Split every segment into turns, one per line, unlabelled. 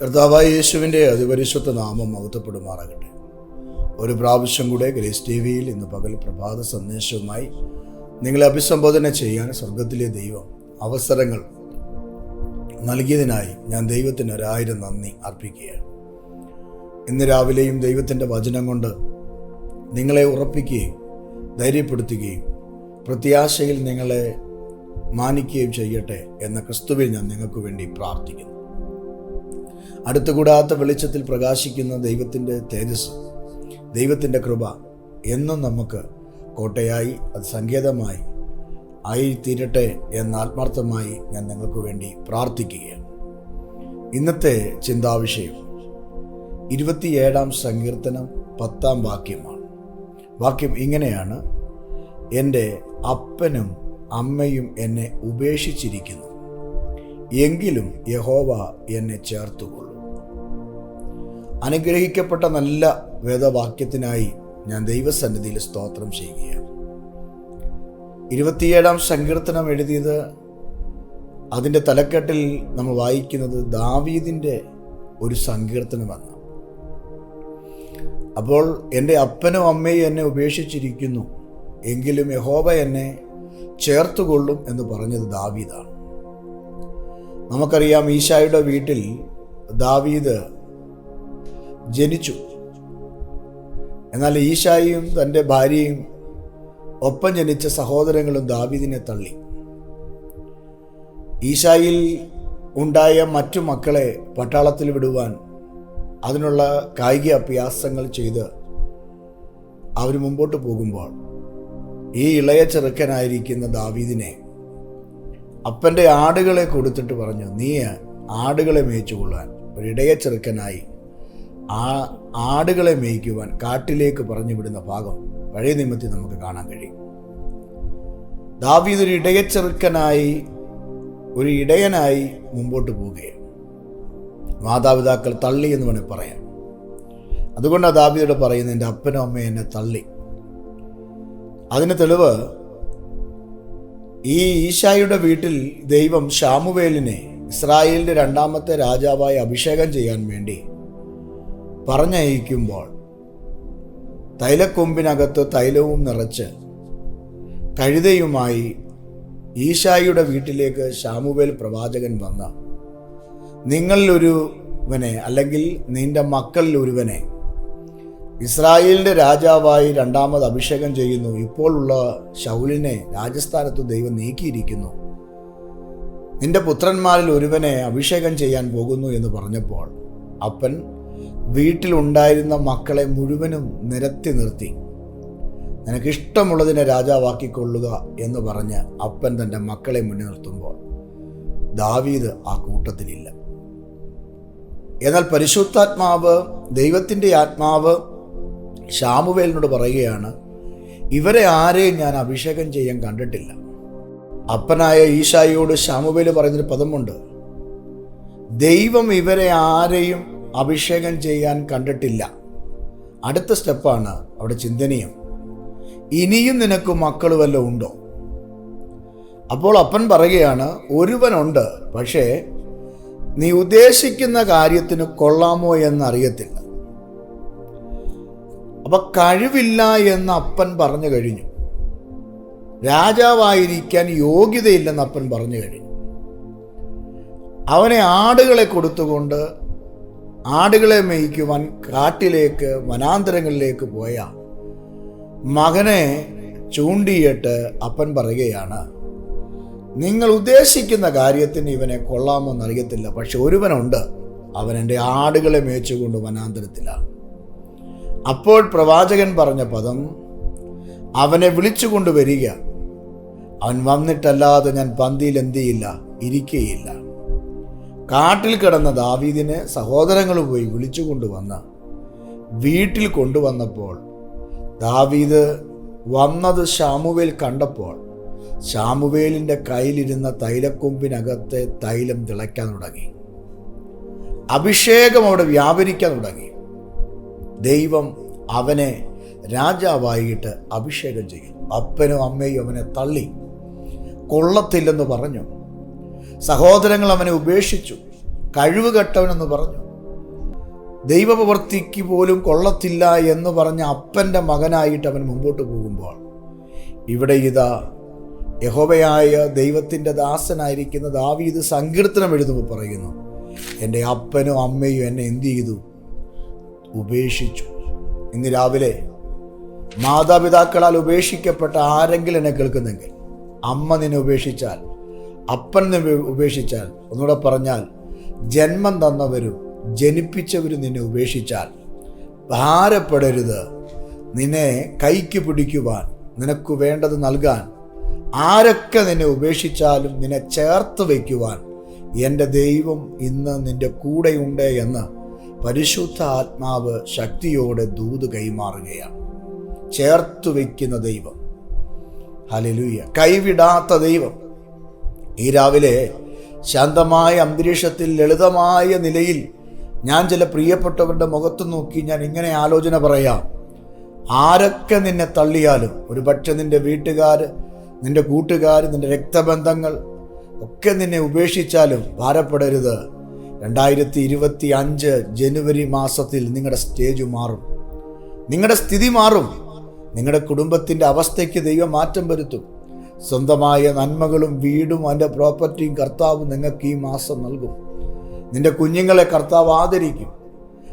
കർത്താവായ യേശുവിന്റെ അതിപരിശുദ്ധ നാമം മഹത്വപ്പെടുമാറാകട്ടെ. ഒരു പ്രാവശ്യം കൂടെ ഗ്രേസ് ടി വിയിൽ ഇന്ന് പകൽ പ്രഭാത സന്ദേശവുമായി നിങ്ങളെ അഭിസംബോധന ചെയ്യാൻ സ്വർഗത്തിലെ ദൈവം അവസരങ്ങൾ നൽകിയതിനായി ഞാൻ ദൈവത്തിന് ഒരായിരം നന്ദി അർപ്പിക്കുകയാണ്. ഇന്ന് രാവിലെയും ദൈവത്തിന്റെ വചനം കൊണ്ട് നിങ്ങളെ ഉറപ്പിക്കുകയും ധൈര്യപ്പെടുത്തുകയും പ്രത്യാശയിൽ നിങ്ങളെ മാനിക്കുകയും ചെയ്യട്ടെ എന്ന ക്രിസ്തുവിൽ ഞാൻ നിങ്ങൾക്ക് വേണ്ടി പ്രാർത്ഥിക്കുന്നു. അടുത്തുകൂടാത്ത വെളിച്ചത്തിൽ പ്രകാശിക്കുന്ന ദൈവത്തിന്റെ തേജസ് ദൈവത്തിന്റെ കൃപ എന്നും നമുക്ക് കോട്ടയായി അത് സങ്കേതമായി ആയിത്തീരട്ടെ എന്ന ആത്മാർത്ഥമായി ഞാൻ നിങ്ങൾക്ക് വേണ്ടി പ്രാർത്ഥിക്കുകയാണ്. ഇന്നത്തെ ചിന്താവിഷയം ഇരുപത്തിയേഴാം സങ്കീർത്തനം പത്താം വാക്യമാണ്. വാക്യം ഇങ്ങനെയാണ്. എന്റെ അപ്പനും അമ്മയും എന്നെ ഉപേക്ഷിച്ചിരിക്കുന്നു. എങ്കിലും യഹോവ എന്നെ ചേർത്തുകൊള്ളും. അനുഗ്രഹിക്കപ്പെട്ട നല്ല വേദവാക്യത്തിനായി ഞാൻ ദൈവസന്നിധിയിൽ സ്തോത്രം ചെയ്യുകയാണ്. ഇരുപത്തിയേഴാം സങ്കീർത്തനം എഴുതിയത് അതിന്റെ തലക്കെട്ടിൽ നമ്മൾ വായിക്കുന്നത് ദാവീദിന്റെ ഒരു സങ്കീർത്തനമെന്ന് അപ്പോൾ എന്റെ അപ്പനും അമ്മയും എന്നെ ഉപേക്ഷിച്ചിരിക്കുന്നു എങ്കിലും യഹോബ എന്നെ ചേർത്തുകൊള്ളും എന്ന് പറഞ്ഞത് ദാവീദാണ്. നമുക്കറിയാം ഈശായുടെ വീട്ടിൽ ദാവീദ് ജനിച്ചു. എന്നാൽ ഈശായും തന്റെ ഭാര്യയും ഒപ്പം ജനിച്ച സഹോദരങ്ങളും ദാവീദിനെ തള്ളി. ഈശായിൽ ഉണ്ടായ മറ്റു മക്കളെ പട്ടാളത്തിൽ വിടുവാൻ അതിനുള്ള കായിക അഭ്യാസങ്ങൾ ചെയ്ത് അവർ മുമ്പോട്ട് പോകുമ്പോൾ ഈ ഇളയ ചെറുക്കനായിരിക്കുന്ന ദാവീദിനെ അപ്പന്റെ ആടുകളെ കൊടുത്തിട്ട് പറഞ്ഞു നീ ആടുകളെ മേയിച്ചു കൊള്ളുവാൻ ഒരു ഇടയ ചെറുക്കനായി ആ ആടുകളെ മേയ്ക്കുവാൻ കാട്ടിലേക്ക് പറഞ്ഞു വിടുന്ന ഭാഗം പഴയ നിയമത്തിൽ നമുക്ക് കാണാൻ കഴിയും. ദാവീദ് ഒരു ഇടയ ചെറുക്കനായി ഒരു ഇടയനായി മുമ്പോട്ട് പോവുകയാണ്. മാതാപിതാക്കൾ തള്ളി എന്ന് വേണേൽ പറയാം. അതുകൊണ്ടാണ് ദാവീദോട് പറയുന്നത് എന്റെ അപ്പനും അമ്മയും എന്നെ തള്ളി. അതിന് തെളിവ് ഈ ഈശായുടെ വീട്ടിൽ ദൈവം ഷാമുവേലിനെ ഇസ്രായേലിന്റെ രണ്ടാമത്തെ രാജാവായി അഭിഷേകം ചെയ്യാൻ വേണ്ടി പറഞ്ഞയക്കുമ്പോൾ തൈലക്കൊമ്പിനകത്ത് തൈലവും നിറച്ച് കഴുതയുമായി ഈശായുടെ വീട്ടിലേക്ക് ഷാമുവേൽ പ്രവാചകൻ വന്ന നിങ്ങളിലൊരുവനെ അല്ലെങ്കിൽ നിന്റെ മക്കളിൽ ഒരുവനെ ഇസ്രായേലിന്റെ രാജാവായി രണ്ടാമത് അഭിഷേകം ചെയ്യുന്നു. ഇപ്പോഴുള്ള ശൗലിനെ രാജസ്ഥാനത്ത് ദൈവം നീക്കിയിരിക്കുന്നു. നിന്റെ പുത്രന്മാരിൽ ഒരുവനെ അഭിഷേകം ചെയ്യാൻ പോകുന്നു എന്ന് പറഞ്ഞപ്പോൾ അപ്പൻ വീട്ടിലുണ്ടായിരുന്ന മക്കളെ മുഴുവനും നിരത്തി നിർത്തി. നിനക്കിഷ്ടമുള്ളതിനെ രാജാവാക്കിക്കൊള്ളുക എന്ന് പറഞ്ഞ് അപ്പൻ തന്റെ മക്കളെ മുന്നിൽ നിർത്തുമ്പോൾ ദാവീദ് ആ കൂട്ടത്തിലില്ല. എന്നാൽ പരിശുദ്ധാത്മാവ് ദൈവത്തിന്റെ ആത്മാവ് ഷാമുവേലിനോട് പറയുകയാണ് ഇവരെ ആരെയും ഞാൻ അഭിഷേകം ചെയ്യാൻ കണ്ടിട്ടില്ല. അപ്പനായ ഈശായിയോട് ഷാമുവേൽ പറയുന്നൊരു പദമുണ്ട് ദൈവം ഇവരെ ആരെയും അഭിഷേകം ചെയ്യാൻ കണ്ടിട്ടില്ല. അടുത്ത സ്റ്റെപ്പാണ് അവിടെ ചിന്തനീയം ഇനിയും നിനക്ക് മക്കൾ വല്ലതും ഉണ്ടോ? അപ്പോൾ അപ്പൻ പറയുകയാണ് ഒരുവനുണ്ട് പക്ഷേ നീ ഉദ്ദേശിക്കുന്ന കാര്യത്തിന് കൊള്ളാമോ എന്നറിയത്തില്ല. അപ്പൊ കഴിവില്ല എന്ന് അപ്പൻ പറഞ്ഞു കഴിഞ്ഞു. രാജാവായിരിക്കാൻ യോഗ്യതയില്ലെന്ന് അപ്പൻ പറഞ്ഞു കഴിഞ്ഞു. അവനെ ആടുകളെ കൊടുത്തുകൊണ്ട് ആടുകളെ മേയ്ക്കുവാൻ കാട്ടിലേക്ക് വനാന്തരങ്ങളിലേക്ക് പോയ മകനെ ചൂണ്ടിയിട്ട് അപ്പൻ പറയുകയാണ് നിങ്ങൾ ഉദ്ദേശിക്കുന്ന കാര്യത്തിന് ഇവനെ കൊള്ളാമെന്ന് അറിയത്തില്ല പക്ഷെ ഒരുവനുണ്ട്. അവൻ എന്റെ ആടുകളെ മേച്ചുകൊണ്ട് വനാന്തരത്തിലാണ്. അപ്പോൾ പ്രവാചകൻ പറഞ്ഞ പദം അവനെ വിളിച്ചു കൊണ്ടുവരിക അവൻ വന്നിട്ടല്ലാതെ ഞാൻ പന്തിയിൽ എന്ത് ചെയ്യില്ല ഇരിക്കുകയില്ല കാട്ടിൽ കിടന്ന ദാവീദിനെ സഹോദരങ്ങൾ പോയി വിളിച്ചു കൊണ്ടുവന്ന് വീട്ടിൽ കൊണ്ടുവന്നപ്പോൾ ദാവീദ് വന്നത് ശാമുവേൽ കണ്ടപ്പോൾ ശാമുവേലിന്റെ കയ്യിലിരുന്ന തൈലക്കൊമ്പിനകത്തെ തൈലം തിളയ്ക്കാൻ തുടങ്ങി. അഭിഷേകം അവിടെ വ്യാപരിക്കാൻ തുടങ്ങി. ദൈവം അവനെ രാജാവായിട്ട് അഭിഷേകം ചെയ്യും. അപ്പനും അമ്മയും അവനെ തള്ളി. കൊള്ളത്തില്ലെന്ന് പറഞ്ഞു. സഹോദരങ്ങൾ അവനെ ഉപേക്ഷിച്ചു. കഴിവ് കെട്ടവനെന്ന് പറഞ്ഞു. ദൈവപ്രവർത്തിക്ക് പോലും കൊള്ളത്തില്ല എന്ന് പറഞ്ഞ അപ്പന്റെ മകനായിട്ട് അവൻ മുമ്പോട്ട് പോകുമ്പോൾ ഇവിടെ ഇതാ യഹോവയായ ദൈവത്തിന്റെ ദാസനായിരിക്കുന്ന ദാവീദ് സങ്കീർത്തനം എഴുതുമ്പോൾ പറയുന്നു എന്റെ അപ്പനും അമ്മയും എന്നെ എന്തു ചെയ്തു? ഉപേക്ഷിച്ചു. ഇന്ന് രാവിലെ മാതാപിതാക്കളാൽ ഉപേക്ഷിക്കപ്പെട്ട ആരെങ്കിലും എന്നെ കേൾക്കുന്നെങ്കിൽ അമ്മ നിന്നെ ഉപേക്ഷിച്ചാൽ അപ്പൻ നിന്നെ ഉപേക്ഷിച്ചാൽ ഒന്നുകൂടെ പറഞ്ഞാൽ ജന്മം തന്നവരും ജനിപ്പിച്ചവരും നിന്നെ ഉപേക്ഷിച്ചാൽ ഭാരപ്പെടരുത്. നിന്നെ കൈക്ക് പിടിക്കുവാൻ നിനക്ക് വേണ്ടത് നൽകാൻ ആരൊക്കെ നിന്നെ ഉപേക്ഷിച്ചാലും നിന്നെ ചേർത്ത് വയ്ക്കുവാൻ എന്റെ ദൈവം ഇന്ന് നിന്റെ കൂടെയുണ്ട് എന്ന് പരിശുദ്ധ ആത്മാവ് ശക്തിയോടെ ദൂത് കൈമാറുകയാണ്. ചേർത്തു വയ്ക്കുന്ന ദൈവം. ഹലലൂയ കൈവിടാത്ത ദൈവം. ഈ രാവിലെ ശാന്തമായ അന്തരീക്ഷത്തിൽ ലളിതമായ നിലയിൽ ഞാൻ ചില പ്രിയപ്പെട്ടവരുടെ മുഖത്ത് നോക്കി ഞാൻ ഇങ്ങനെ ആലോചന പറയാം. ആരൊക്കെ നിന്നെ തള്ളിയാലും ഒരു പക്ഷെ നിന്റെ വീട്ടുകാർ നിന്റെ കൂട്ടുകാർ നിന്റെ രക്തബന്ധങ്ങൾ ഒക്കെ നിന്നെ ഉപേക്ഷിച്ചാലും ഭാരപ്പെടരുത്. രണ്ടായിരത്തി ഇരുപത്തി അഞ്ച് ജനുവരി മാസത്തിൽ നിങ്ങളുടെ സ്റ്റേജ് മാറും. നിങ്ങളുടെ സ്ഥിതി മാറും. നിങ്ങളുടെ കുടുംബത്തിന്റെ അവസ്ഥയ്ക്ക് ദൈവം മാറ്റം വരുത്തും. സ്വന്തമായ നന്മകളും വീടും അതിന്റെ പ്രോപ്പർട്ടിയും കർത്താവ് നിങ്ങൾക്ക് ഈ മാസം നൽകും. നിന്റെ കുഞ്ഞുങ്ങളെ കർത്താവ് ആദരിക്കും.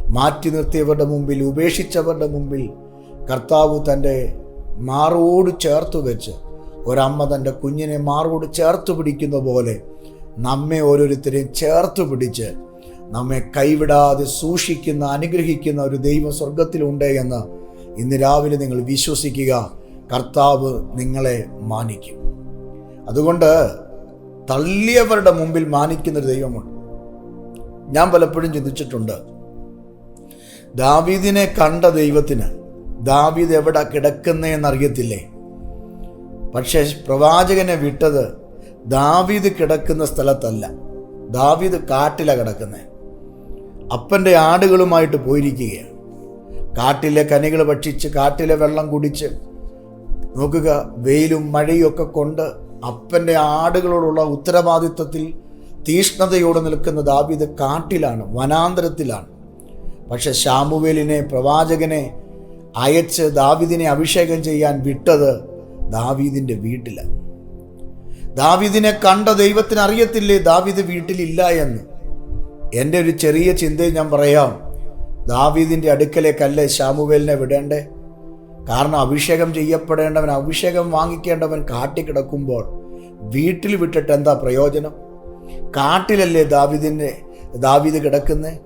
മാറ്റി നിർത്തിയവരുടെ മുമ്പിൽ ഉപേക്ഷിച്ചവരുടെ മുമ്പിൽ കർത്താവ് തന്റെ മാറോട് ചേർത്ത് വെച്ച് ഒരമ്മ തന്റെ കുഞ്ഞിനെ മാറോട് ചേർത്ത് പിടിക്കുന്ന പോലെ നമ്മെ ഓരോരുത്തരെയും ചേർത്ത് പിടിച്ച് നമ്മെ കൈവിടാതെ സൂക്ഷിക്കുന്ന അനുഗ്രഹിക്കുന്ന ഒരു ദൈവം സ്വർഗത്തിലുണ്ട് എന്ന് ഇന്ന് രാവിലെ നിങ്ങൾ വിശ്വസിക്കുക. കർത്താവ് നിങ്ങളെ മാനിക്കും. അതുകൊണ്ട് തള്ളിയവരുടെ മുമ്പിൽ മാനിക്കുന്നൊരു ദൈവമുണ്ട്. ഞാൻ പലപ്പോഴും ചിന്തിച്ചിട്ടുണ്ട്. ദാവീദിനെ കണ്ട ദൈവത്തിന് ദാവീദ് എവിടെ കിടക്കുന്നതെന്നറിയത്തില്ലേ പക്ഷേ പ്രവാചകനെ വിട്ടത് ദാവീദ് കിടക്കുന്ന സ്ഥലത്തല്ല. ദാവീദ് കാട്ടിലാണ് കിടക്കുന്നത് അപ്പന്റെ ആടുകളുമായിട്ട് പോയിരിക്കുകയാണ് കാട്ടിലെ കനികൾ ഭക്ഷിച്ച് കാട്ടിലെ വെള്ളം കുടിച്ച് നോക്കുക വെയിലും മഴയും ഒക്കെ കൊണ്ട് അപ്പന്റെ ആടുകളോടുള്ള ഉത്തരവാദിത്വത്തിൽ തീഷ്ണതയോടെ നിൽക്കുന്ന ദാവീദ് കാട്ടിലാണ് വനാന്തരത്തിലാണ്. പക്ഷെ ശാമുവേലിനെ പ്രവാചകനെ അയച്ച് ദാവീദിനെ അഭിഷേകം ചെയ്യാൻ വിട്ടത് ദാവീദിന്റെ വീട്ടിലാണ് ദാവീദിനെ കണ്ട ദൈവത്തിന് അറിയത്തില്ലേ? ദാവിദ് വീട്ടിലില്ല എന്ന്. എന്റെ ഒരു ചെറിയ ചിന്തയിൽ ഞാൻ പറയാം. ദാവീദിന്റെ അടുക്കലേക്കല്ലേ ശാമുവേലിനെ വിടേണ്ടേ? കാരണം അഭിഷേകം ചെയ്യപ്പെടേണ്ടവൻ അഭിഷേകം വാങ്ങിക്കേണ്ടവൻ കാട്ടിക്കിടക്കുമ്പോൾ വീട്ടിൽ വിട്ടിട്ട് എന്താ പ്രയോജനം? കാട്ടിലല്ലേ ദാവിദിനെ ദാവിദ് കിടക്കുന്നേ?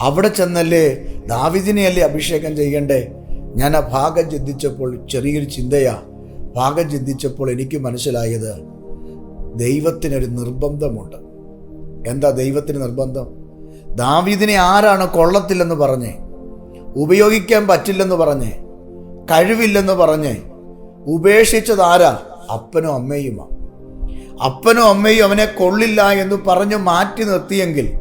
അവിടെ ചെന്നല്ലേ ദാവിദിനെയല്ലേ അഭിഷേകം ചെയ്യണ്ടേ? ഞാൻ ആ ഭാഗം ചിന്തിച്ചപ്പോൾ ചെറിയൊരു ചിന്തയാ. ഭാഗം ചിന്തിച്ചപ്പോൾ എനിക്ക് മനസ്സിലായത് ദൈവത്തിനൊരു നിർബന്ധമുണ്ട്. എന്താ ദൈവത്തിന് നിർബന്ധം? ദാവീദിനെ ആരാണ് കൊള്ളത്തില്ലെന്ന് പറഞ്ഞേ? ഉപയോഗിക്കാൻ പറ്റില്ലെന്ന് പറഞ്ഞേ? കഴിവില്ലെന്ന് പറഞ്ഞേ? ഉപേക്ഷിച്ചത് ആരാ? അപ്പനും അമ്മയുമാ. അപ്പനും അമ്മയും അവനെ കൊള്ളില്ല എന്ന് പറഞ്ഞ് മാറ്റി നിർത്തിയെങ്കിൽ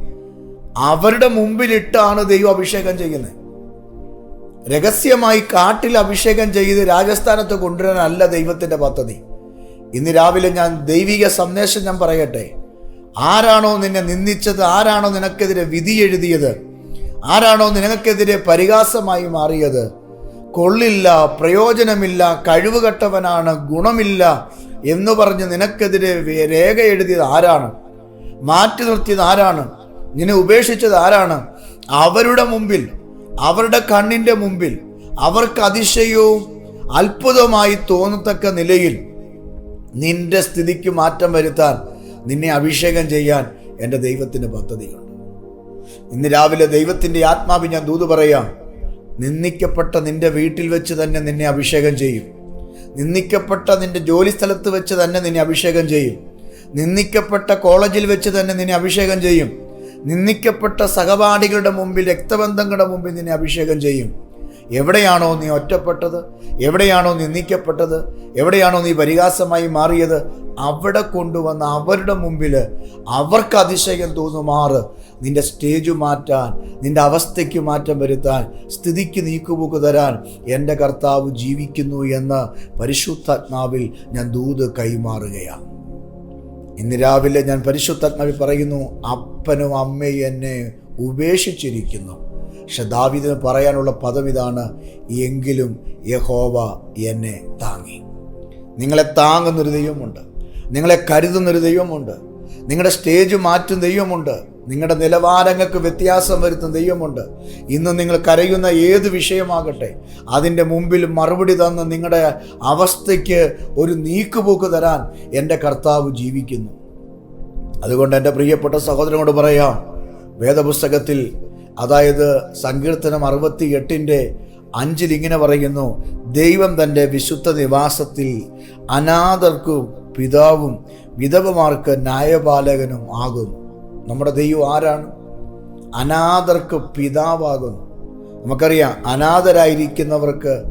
അവരുടെ മുമ്പിലിട്ടാണ് ദൈവം അഭിഷേകം ചെയ്യുന്നത്. രഹസ്യമായി കാട്ടിൽ അഭിഷേകം ചെയ്ത് രാജസ്ഥാനത്ത് കൊണ്ടുവരാനല്ല ദൈവത്തിന്റെ പദ്ധതി. ഇന്ന് രാവിലെ ഞാൻ ദൈവിക സന്ദേശം ഞാൻ പറയട്ടെ. ആരാണോ നിന്നെ നിന്ദിച്ചത്? ആരാണോ നിനക്കെതിരെ വിധി എഴുതിയത്? ആരാണോ നിനക്കെതിരെ പരിഹാസമായി മാറിയത്? കൊള്ളില്ല പ്രയോജനമില്ല കഴിവുകെട്ടവനാണ് ഗുണമില്ല എന്ന് പറഞ്ഞ് നിനക്കെതിരെ രേഖ എഴുതിയത് ആരാണ്? മാറ്റി നിർത്തിയത് ആരാണ്? നിന്നെ ഉപേക്ഷിച്ചത് ആരാണ്? അവരുടെ മുമ്പിൽ അവരുടെ കണ്ണിന്റെ മുമ്പിൽ അവർക്ക് അതിശയവും അത്ഭുതമായി തോന്നത്തക്ക നിലയിൽ നിന്റെ സ്ഥിതിക്ക് മാറ്റം വരുത്താൻ നിന്നെ അഭിഷേകം ചെയ്യാൻ എന്റെ ദൈവത്തിന്റെ പദ്ധതിയുണ്ട്. ഇന്ന് രാവിലെ ദൈവത്തിന്റെ ആത്മാവ് ഞാൻ ദൂത് പറയാം നിന്ദിക്കപ്പെട്ട നിന്റെ വീട്ടിൽ വെച്ച് തന്നെ നിന്നെ അഭിഷേകം ചെയ്യും. നിന്ദിക്കപ്പെട്ട നിന്റെ ജോലി സ്ഥലത്ത് വെച്ച് തന്നെ നിന്നെ അഭിഷേകം ചെയ്യും. നിന്ദിക്കപ്പെട്ട കോളേജിൽ വെച്ച് തന്നെ നിന്നെ അഭിഷേകം ചെയ്യും. നിന്ദിക്കപ്പെട്ട സഹപാഠികളുടെ മുമ്പിൽ രക്തബന്ധങ്ങളുടെ മുമ്പിൽ നിന്നെ അഭിഷേകം ചെയ്യും. എവിടെയാണോ നീ ഒറ്റപ്പെട്ടത്? എവിടെയാണോ നിന്ദിക്കപ്പെട്ടത് എവിടെയാണോ നീ പരിഹാസമായി മാറിയത്? അവിടെ കൊണ്ടുവന്ന അവരുടെ മുമ്പിൽ അവർക്ക് അതിശയം തോന്നുമാറ്. നിന്റെ സ്റ്റേജ് മാറ്റാൻ നിന്റെ അവസ്ഥയ്ക്ക് മാറ്റം വരുത്താൻ സ്ഥിതിക്ക് നീക്കുപോക്ക് തരാൻ എന്റെ കർത്താവ് ജീവിക്കുന്നു എന്ന് പരിശുദ്ധാത്മാവിൽ ഞാൻ ദൂത് കൈമാറുകയാണ്. ഇന്ന് രാവിലെ ഞാൻ പരിശുദ്ധാത്മാവിൽ പറയുന്നു അപ്പനും അമ്മയും എന്നെ ഉപേക്ഷിച്ചിരിക്കുന്നു. പക്ഷെ ദാവീദിന് പറയാനുള്ള പദം ഇതാണ് എങ്കിലും യഹോവ എന്നെ താങ്ങി. നിങ്ങളെ താങ്ങുന്നൊരു ദൈവമുണ്ട്. നിങ്ങളെ കരുതുന്നൊരു ദൈവമുണ്ട്. നിങ്ങളുടെ സ്റ്റേജ് മാറ്റുന്ന ദൈവമുണ്ട്. നിങ്ങളുടെ നിലവാരങ്ങൾക്ക് വ്യത്യാസം വരുത്തുന്ന ദൈവമുണ്ട്. ഇന്ന് നിങ്ങൾ കരയുന്ന ഏത് വിഷയമാകട്ടെ അതിന്റെ മുമ്പിൽ മറുപടി തന്ന് നിങ്ങളുടെ അവസ്ഥയ്ക്ക് ഒരു നീക്കുപോക്ക് തരാൻ എന്റെ കർത്താവ് ജീവിക്കുന്നു. അതുകൊണ്ട് എന്റെ പ്രിയപ്പെട്ട സഹോദരനോട് പറയാം വേദപുസ്തകത്തിൽ അതായത് സങ്കീർത്തനം അറുപത്തി എട്ടിന്റെ അഞ്ചിൽ ഇങ്ങനെ പറയുന്നു ദൈവം തന്റെ വിശുദ്ധ നിവാസത്തിൽ അനാഥർക്കും പിതാവും വിധവമാർക്ക് ന്യായപാലകനും ആകും നമ്മുടെ ദൈവം ആരാണ്? അനാഥർക്ക് പിതാവാകുന്നു. നമുക്കറിയാം അനാഥരായിരിക്കുന്നവർക്ക്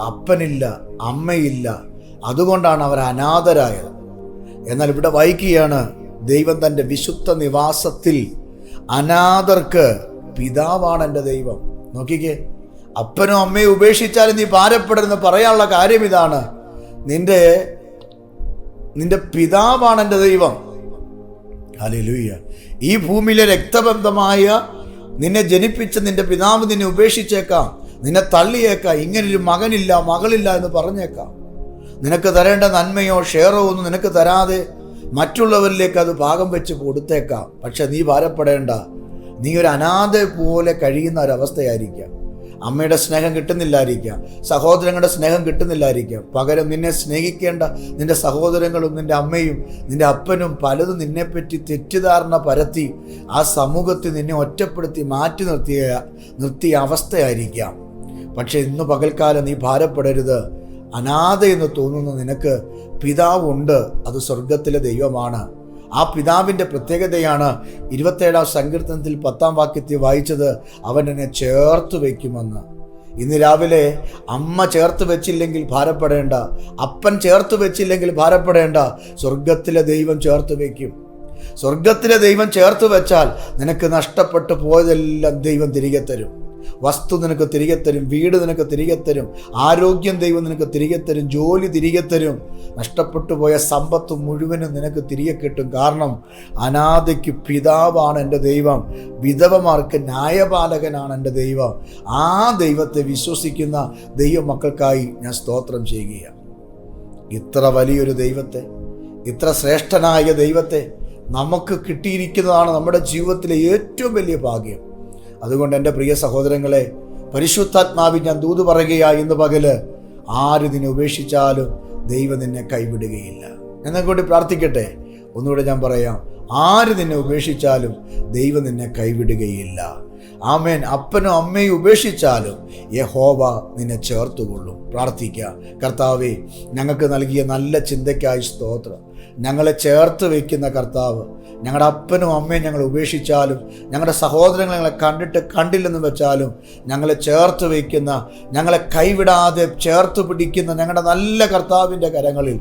അപ്പനില്ല അമ്മയില്ല അതുകൊണ്ടാണ് അവർ അനാഥരായത്. എന്നാൽ ഇവിടെ വൈകിയാണ് ദൈവം തന്റെ വിശുദ്ധ നിവാസത്തിൽ അനാഥർക്ക് പിതാവാണ് എന്റെ ദൈവം. നോക്കിക്കേ അപ്പനും അമ്മയും ഉപേക്ഷിച്ചാലും നീ ഭാരപ്പെടരുന്ന് പറയാനുള്ള കാര്യം ഇതാണ് നിന്റെ നിന്റെ പിതാവാണ് എന്റെ ദൈവം. അലിലൂയ്യ ഈ ഭൂമിയിലെ രക്തബന്ധമായ നിന്നെ ജനിപ്പിച്ച നിന്റെ പിതാവ് നിന്നെ ഉപേക്ഷിച്ചേക്കാം. നിന്നെ തള്ളിയേക്കാം. ഇങ്ങനൊരു മകനില്ല മകളില്ല എന്ന് പറഞ്ഞേക്കാം. നിനക്ക് തരേണ്ട നന്മയോ ഷെയറോ ഒന്നും നിനക്ക് തരാതെ മറ്റുള്ളവരിലേക്ക് അത് ഭാഗം വെച്ച് കൊടുത്തേക്കാം. പക്ഷെ നീ ഭാരപ്പെടേണ്ട. നീ ഒരു അനാഥ പോലെ കഴിയുന്ന ഒരവസ്ഥയായിരിക്കാം. അമ്മയുടെ സ്നേഹം കിട്ടുന്നില്ലായിരിക്കാം. സഹോദരങ്ങളുടെ സ്നേഹം കിട്ടുന്നില്ലായിരിക്കാം. പകരം നിന്നെ സ്നേഹിക്കേണ്ട നിന്റെ സഹോദരങ്ങളും നിന്റെ അമ്മയും നിന്റെ അപ്പനും പലതും നിന്നെപ്പറ്റി തെറ്റിദ്ധാരണ പരത്തി ആ സമൂഹത്തിൽ നിന്നെ ഒറ്റപ്പെടുത്തി മാറ്റി നിർത്തിയ നിർത്തിയ അവസ്ഥയായിരിക്കാം. പക്ഷെ ഇന്ന് പകൽക്കാലം നീ ഭാരപ്പെടരുത്. അനാഥ എന്ന് തോന്നുന്ന നിനക്ക് പിതാവുണ്ട്. അത് സ്വർഗത്തിലെ ദൈവമാണ്. ആ പിതാവിന്റെ പ്രത്യേകതയാണ് ഇരുപത്തേഴാം സങ്കീർത്തനത്തിൽ പത്താം വാക്യത്തിൽ വായിച്ചത് അവൻ എന്നെ ചേർത്ത് വയ്ക്കുമെന്ന്. ഇന്ന് രാവിലെ അമ്മ ചേർത്ത് വെച്ചില്ലെങ്കിൽ ഭാരപ്പെടേണ്ട അപ്പൻ ചേർത്ത് വെച്ചില്ലെങ്കിൽ ഭാരപ്പെടേണ്ട സ്വർഗത്തിലെ ദൈവം ചേർത്ത് വയ്ക്കും. സ്വർഗത്തിലെ ദൈവം ചേർത്ത് വെച്ചാൽ നിനക്ക് നഷ്ടപ്പെട്ടു പോയതെല്ലാം ദൈവം തിരികെ തരും. വസ്തു നിനക്ക് തിരികെ തരും വീട് നിനക്ക് തിരികെ തരും ആരോഗ്യം ദൈവം നിനക്ക് തിരികെ തരും ജോലി തിരികെ തരും. നഷ്ടപ്പെട്ടു പോയ സമ്പത്ത് മുഴുവനും നിനക്ക് തിരികെ കിട്ടും. കാരണം അനാഥയ്ക്ക് പിതാവാണ് എന്റെ ദൈവം. വിധവമാർക്ക് ന്യായപാലകനാണ് എന്റെ ദൈവം. ആ ദൈവത്തെ വിശ്വസിക്കുന്ന ദൈവമക്കൾക്കായി ഞാൻ സ്തോത്രം ചെയ്യുകയാണ്. ഇത്ര വലിയൊരു ദൈവത്തെ ഇത്ര ശ്രേഷ്ഠനായ ദൈവത്തെ നമുക്ക് കിട്ടിയിരിക്കുന്നതാണ് നമ്മുടെ ജീവിതത്തിലെ ഏറ്റവും വലിയ ഭാഗ്യം. അതുകൊണ്ട് എന്റെ പ്രിയ സഹോദരങ്ങളെ പരിശുദ്ധാത്മാവിൽ ഞാൻ ദൂത് പറയുകയാണ് ഇന്ന് പകൽ ആര് നിന്നെ ഉപേക്ഷിച്ചാലും ദൈവം നിന്നെ കൈവിടുകയില്ല. എന്നെ കൂടി പ്രാർത്ഥിക്കട്ടെ. ഒന്നുകൂടെ ഞാൻ പറയാം ആര് നിന്നെ ഉപേക്ഷിച്ചാലും ദൈവം നിന്നെ കൈവിടുകയില്ല. ആമേൻ. അപ്പനും അമ്മയും ഉപേക്ഷിച്ചാലും യഹോവ നിന്നെ ചേർത്തുകൊള്ളും. പ്രാർത്ഥിക്കുക കർത്താവെ ഞങ്ങൾക്ക് നൽകിയ നല്ല ചിന്തയ്ക്കായി സ്തോത്രം. ഞങ്ങളെ ചേർത്ത് വയ്ക്കുന്ന കർത്താവ് ഞങ്ങളുടെ അപ്പനും അമ്മയും ഞങ്ങൾ ഉപേക്ഷിച്ചാലും ഞങ്ങളുടെ സഹോദരങ്ങൾ ഞങ്ങളെ കണ്ടിട്ട് കണ്ടില്ലെന്ന് വെച്ചാലും ഞങ്ങളെ ചേർത്ത് വയ്ക്കുന്ന ഞങ്ങളെ കൈവിടാതെ ചേർത്ത് പിടിക്കുന്ന ഞങ്ങളുടെ നല്ല കർത്താവിന്റെ കരങ്ങളിൽ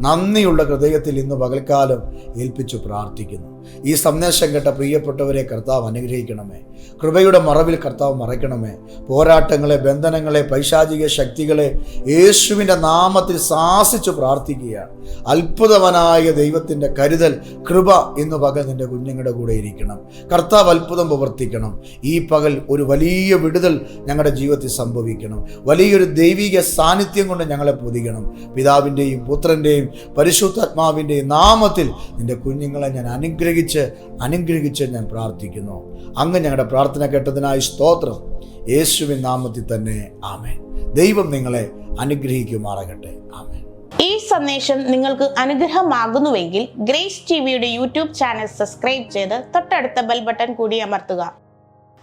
നന്ദിയുള്ള ഹൃദയത്തിൽ ഇന്ന് പകൽക്കാലം ഏൽപ്പിച്ചു പ്രാർത്ഥിക്കുന്നു. ഈ സന്ദേശം കേട്ട പ്രിയപ്പെട്ടവരെ കർത്താവ് അനുഗ്രഹിക്കണമേ. കൃപയുടെ മറവിൽ കർത്താവ് മറയ്ക്കണമേ. പോരാട്ടങ്ങളെ ബന്ധനങ്ങളെ പൈശാചിക ശക്തികളെ യേശുവിന്റെ നാമത്തിൽ സാസിച്ചു പ്രാർത്ഥിക്കുകയാണ്. അത്ഭുതവനായ ദൈവത്തിന്റെ കരുതൽ കൃപ ഇന്ന് പകൽ നിന്റെ കുഞ്ഞുങ്ങളുടെ കൂടെ ഇരിക്കണം. കർത്താവ് അത്ഭുതം പ്രവർത്തിക്കണം. ഈ പകൽ ഒരു വലിയ വിടുതൽ ഞങ്ങളുടെ ജീവിതത്തിൽ സംഭവിക്കണം. വലിയൊരു ദൈവിക സാന്നിധ്യം കൊണ്ട് ഞങ്ങളെ പൊതിക്കണം. പിതാവിന്റെയും പുത്രന്റെയും പരിശുദ്ധാത്മാവിന്റെയും നാമത്തിൽ നിന്റെ കുഞ്ഞുങ്ങളെ ഞാൻ അനുഗ്രഹിച്ച് അനുഗ്രഹിച്ച് ഞാൻ പ്രാർത്ഥിക്കുന്നു. അങ്ങ് ഞങ്ങളുടെ പ്രാർത്ഥന കേട്ടതിനായി സ്തോത്രം. യേശുവിൻ നാമത്തിൽ തന്നെ ആമേൻ. ദൈവം നിങ്ങളെ അനുഗ്രഹിക്കുമാറാകട്ടെ. ആമേൻ.
ഈ സന്ദേശം നിങ്ങൾക്ക് അനുഗ്രഹമാകുന്നുവെങ്കിൽ ഗ്രേസ് ടി വിയുടെ യൂട്യൂബ് ചാനൽ സബ്സ്ക്രൈബ് ചെയ്ത് തൊട്ടടുത്ത ബെൽ ബട്ടൺ കൂടി അമർത്തുക.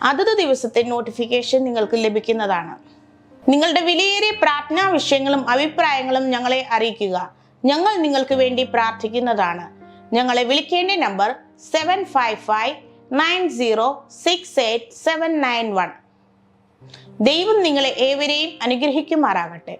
അതത് ദിവസത്തെ നോട്ടിഫിക്കേഷൻ നിങ്ങൾക്ക് ലഭിക്കുന്നതാണ്. നിങ്ങളുടെ വിലയേറിയ പ്രാർത്ഥനാ വിഷയങ്ങളും അഭിപ്രായങ്ങളും ഞങ്ങളെ അറിയിക്കുക. ഞങ്ങൾ നിങ്ങൾക്ക് വേണ്ടി പ്രാർത്ഥിക്കുന്നതാണ്. ഞങ്ങളെ വിളിക്കേണ്ട number seven five five nine zero six eight seven nine one ദൈവം നിങ്ങളെ ഏവരെയും അനുഗ്രഹിക്കുമാറാകട്ടെ.